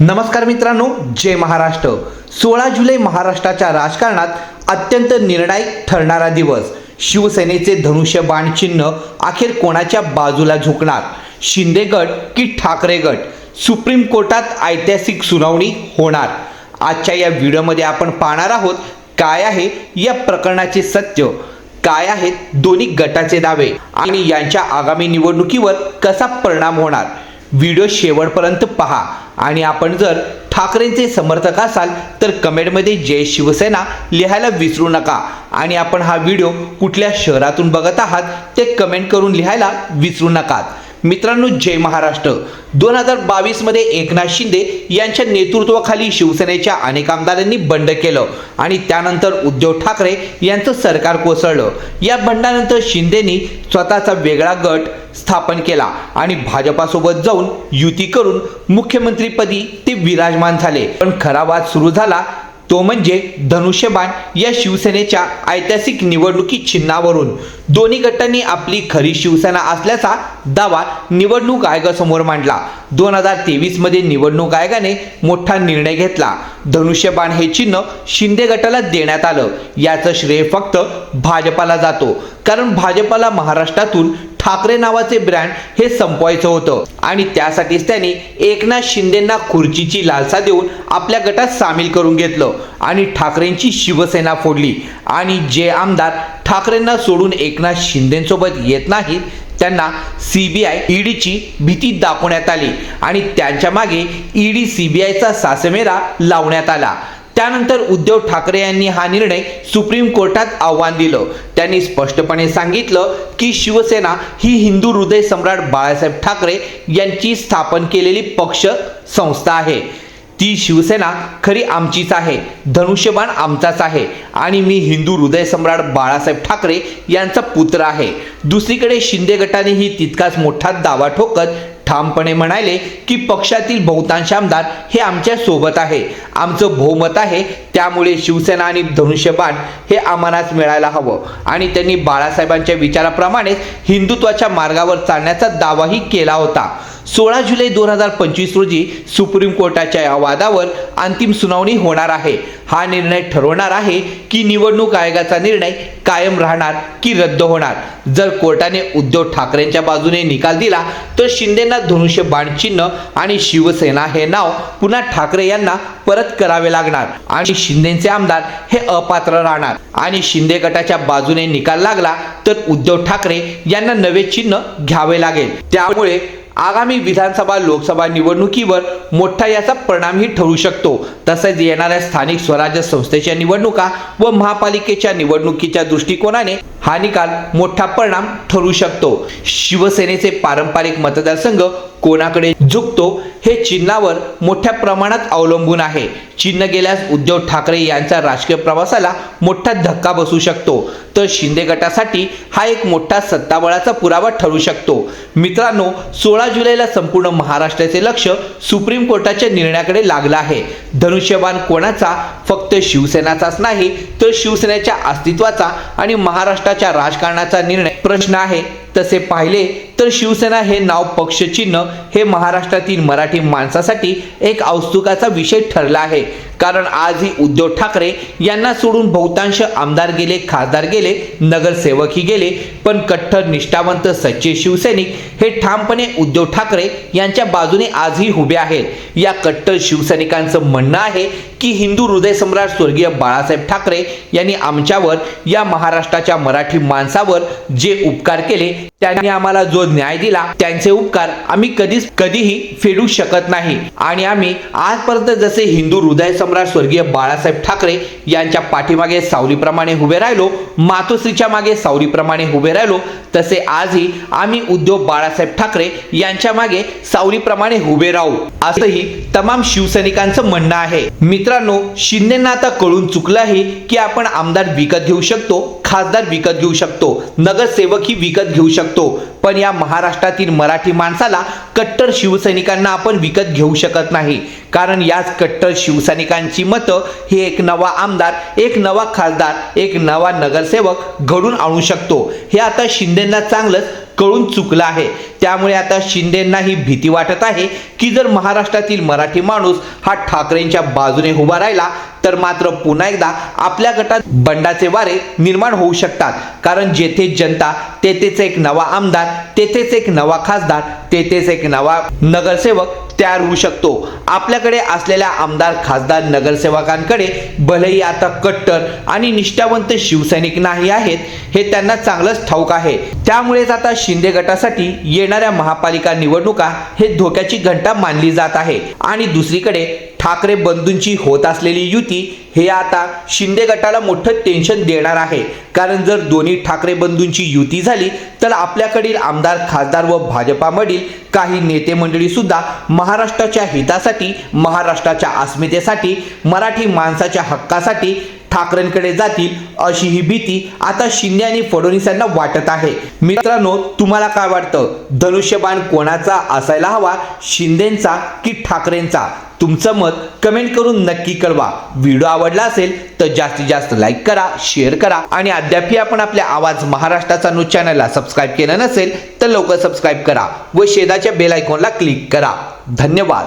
नमस्कार मित्रांनो जय महाराष्ट्र. सोळा जुलै महाराष्ट्राच्या राजकारणात अत्यंत निर्णायक ठरणारा दिवस. शिवसेनेचे धनुष्यबाण चिन्ह अखेर कोणाच्या बाजूला झुकणार? शिंदे गट की ठाकरे गट? सुप्रीम कोर्टात ऐतिहासिक सुनावणी होणार. आजच्या या व्हिडिओमध्ये आपण पाहणार आहोत काय आहे या प्रकरणाचे सत्य? काय आहेत दोन्ही गटाचे दावे? आणि यांच्या आगामी निवडणुकीवर कसा परिणाम होणार? व्हिडिओ शेवटपर्यंत पहा. आणि आपण जर ठाकरेंचे समर्थक असाल तर कमेंटमध्ये जय शिवसेना लिहायला विसरू नका. आणि आपण हा व्हिडिओ कुठल्या शहरातून बघत आहात ते कमेंट करून लिहायला विसरू नका. मित्रांनो जय महाराष्ट्र. दोन हजार बावीसमध्ये एकनाथ शिंदे यांच्या नेतृत्वाखाली शिवसेनेच्या अनेक आमदारांनी बंड केलं आणि त्यानंतर उद्धव ठाकरे यांचं सरकार कोसळलं. या बंडानंतर शिंदेनी स्वतःचा वेगळा गट स्थापन केला आणि भाजपासोबत जाऊन युती करून मुख्यमंत्रीपदी ते विराजमान झाले. पण खरा वाद सुरू झाला तो म्हणजे धनुष्यबाण या शिवसेनेच्या ऐतिहासिक निवडणुकी चिन्हावरून. दोन्ही गटांनी आपली खरी शिवसेना असल्याचा दावा निवडणूक आयोगासमोर मांडला. दोन हजार तेवीसमध्ये निवडणूक आयोगाने मोठा निर्णय घेतला. धनुष्यबाण हे चिन्ह शिंदे गटाला देण्यात आलं. याचं श्रेय फक्त भाजपाला जातो. कारण भाजपाला महाराष्ट्रातून ठाकरे नावाचे ब्रँड हे संपवायचं होतं. आणि त्यासाठीच त्यांनी एकनाथ शिंदेंना खुर्चीची लालसा देऊन आपल्या गटात सामील करून घेतलं. आणि ठाकरेंची शिवसेना फोडली. आणि जे आमदार ठाकरेंना सोडून एकनाथ शिंदेसोबत येत नाहीत त्यांना सी बी आय ईडीची भीती दाखवण्यात आली. आणि त्यांच्या मागे ईडी सी बी आयचा सासमेरा लावण्यात आला. त्यानंतर उद्धव ठाकरे यांनी हा निर्णय सुप्रीम कोर्टात आव्हान दिलं. त्यांनी स्पष्टपणे सांगितलं की शिवसेना ही हिंदू हृदय सम्राट बाळासाहेब ठाकरे यांची स्थापन केलेली पक्ष संस्था आहे. ती शिवसेना खरी आमचीच आहे धनुष्यबाण आमचाच आहे आणि मी हिंदू हृदय सम्राट बाळासाहेब ठाकरे यांचा पुत्र आहे. दुसरीकडे शिंदे गटाने ही तितकाच मोठा दावा ठोकत ठामपणे म्हणाले की पक्षातील बहुतांश आमदार हे आमच्यासोबत आहे. आमचं बहुमत आहे. त्यामुळे शिवसेना आणि धनुष्यबाण हे आम्हालाच मिळायला हवं. आणि त्यांनी बाळासाहेबांच्या विचाराप्रमाणेच हिंदुत्वाच्या मार्गावर चालण्याचा दावाही केला होता. सोळा जुलै दोन हजार पंचवीस रोजी सुप्रीम कोर्टाच्या या वादावर अंतिम सुनावणी होणार आहे. हा निर्णय ठरवणार आहे की निवडणूक आयोगाचा निर्णय कायम राहणार की रद्द होणार. जर कोर्टाने उद्धव ठाकरेंच्या बाजूने निकाल दिला तर शिंदेना धनुष्य बाण चिन्ह आणि शिवसेना हे नाव पुन्हा ठाकरे यांना परत करावे लागणार आणि शिंदेचे आमदार हे अपात्र राहणार. आणि शिंदे गटाच्या बाजूने निकाल लागला तर उद्धव ठाकरे यांना नवे चिन्ह घ्यावे लागेल. त्यामुळे आगामी विधानसभा लोकसभा निवडणुकीवर मोठा याचा परिणामही ठरू शकतो. तसेच येणाऱ्या स्थानिक स्वराज्य संस्थेच्या निवडणुका व महापालिकेच्या निवडणुकीच्या दृष्टिकोनाने हा निकाल मोठा परिणाम ठरू शकतो. शिवसेनेचे पारंपरिक मतदारसंघ कोणाकडे झुकतो हे चिन्हावर मोठ्या प्रमाणात अवलंबून आहे. चिन्ह गेल्यास उद्धव ठाकरे यांच्या राजकीय प्रवासाला मोठा धक्का बसू शकतो. तर शिंदे गटासाठी हा एक मोठा सत्ताबळाचा पुरावा ठरू शकतो. मित्रांनो सोळा जुलैला संपूर्ण महाराष्ट्राचे लक्ष सुप्रीम कोर्टाच्या निर्णयाकडे लागलं आहे. धनुष्यबाण कोणाचा? फक्त शिवसेनाचाच नाही तर शिवसेनेच्या अस्तित्वाचा आणि महाराष्ट्र महाराष्ट्राच्या राजकारणाचा निर्णय प्रश्न आहे. तसे पाहिले तर शिवसेना हे नाव पक्षचिन्ह हे महाराष्ट्रातील मराठी माणसासाठी एक औत्सुकाचा विषय ठरला आहे. कारण आजही उद्धव ठाकरे यांना सोडून बहुतांश आमदार गेले खासदार गेले नगरसेवकही गेले पण कट्टर निष्ठावंत सच्चे शिवसैनिक हे ठामपणे उद्धव ठाकरे यांच्या बाजूने आजही उभे आहेत. या कट्टर शिवसैनिकांचं म्हणणं आहे की हिंदू हृदय सम्राट स्वर्गीय बाळासाहेब ठाकरे यांनी आमच्यावर या महाराष्ट्राच्या मराठी माणसावर जे उपकार केले त्यांनी आम्हाला जो न्याय दिला त्यांचे उपकार आम्ही कधीच कधीही फेडू शकत नाही. आणि आम्ही आजपर्यंत जसे हिंदू हृदय सम्राट स्वर्गीय बाळासाहेब ठाकरे यांच्या पाठीमागे सावलीप्रमाणे उभे राहिलो मातोश्रीच्या मागे सावलीप्रमाणे उभे राहिलो तसे आजही आम्ही उद्धव बाळासाहेब ठाकरे यांच्या मागे सावलीप्रमाणे उभे राहू असंही तमाम शिवसैनिकांचं म्हणणं आहे. मित्रांनो शिंदेना आता कळून चुकलं आहे की आपण आमदार विकत घेऊ शकतो खासदार विकत घेऊ शकतो. नगरसेवकही विकत घेऊ शकतो. पण या महाराष्ट्रातील मराठी माणसाला कट्टर शिवसैनिकांना आपण विकत घेऊ शकत नाही. कारण याच कट्टर शिवसैनिकांची मतं हे एक नवा आमदार एक नवा खासदार एक नवा नगरसेवक घडून आणू शकतो. हे आता शिंदेंना चांगलंच कळून चुकलं आहे. त्यामुळे आता शिंदेंनाही भीती वाटत आहे की जर महाराष्ट्रातील मराठी माणूस हा ठाकरेंच्या बाजूने उभा राहिला तर मात्र पुन्हा एकदा आपल्या गटात बंडाचे वारे निर्माण होऊ शकतात. कारण जेथे जनता तेथेच एक नवा आमदार तेथेच एक नवा खासदार तेथेच एक नवा नगरसेवक तयार होऊ शकतो. आपल्याकडे असलेल्या आमदार खासदार नगरसेवकांकडे भलेही आता कट्टर आणि निष्ठावंत शिवसैनिक नाही आहेत हे त्यांना चांगलंच ठाऊक आहे. त्यामुळेच आता शिंदे गटासाठी येणाऱ्या महापालिका निवडणुका हे धोक्याची घंटा मानली जात आहे. आणि दुसरीकडे ठाकरे बंधूंची होत असलेली युती हे आता शिंदे गटाला मोठं टेन्शन देणार आहे. कारण जर दोन्ही ठाकरे बंधूंची युती झाली तर आपल्याकडील आमदार खासदार व भाजपामधील काही नेते मंडळी सुद्धा महाराष्ट्राच्या हितासाठी महाराष्ट्राच्या अस्मितेसाठी मराठी माणसाच्या हक्कासाठी ठाकरेंकडे जातील अशी ही भीती आता शिंदे आणि फडणवीस यांना वाटत आहे. मित्रांनो तुम्हाला काय वाटतं? धनुष्यबाण कोणाचा असायला हवा? शिंदेचा की ठाकरेंचा? तुमचं मत कमेंट करून नक्की कळवा. व्हिडिओ आवडला असेल तर जास्तीत जास्त लाईक करा शेअर करा आणि अद्यापही आपण आपल्या आवाज महाराष्ट्राचा न्यूज चॅनलला सबस्क्राईब केलं नसेल तर लवकर सबस्क्राईब करा व शेदाच्या बेल आयकॉनला क्लिक करा. धन्यवाद.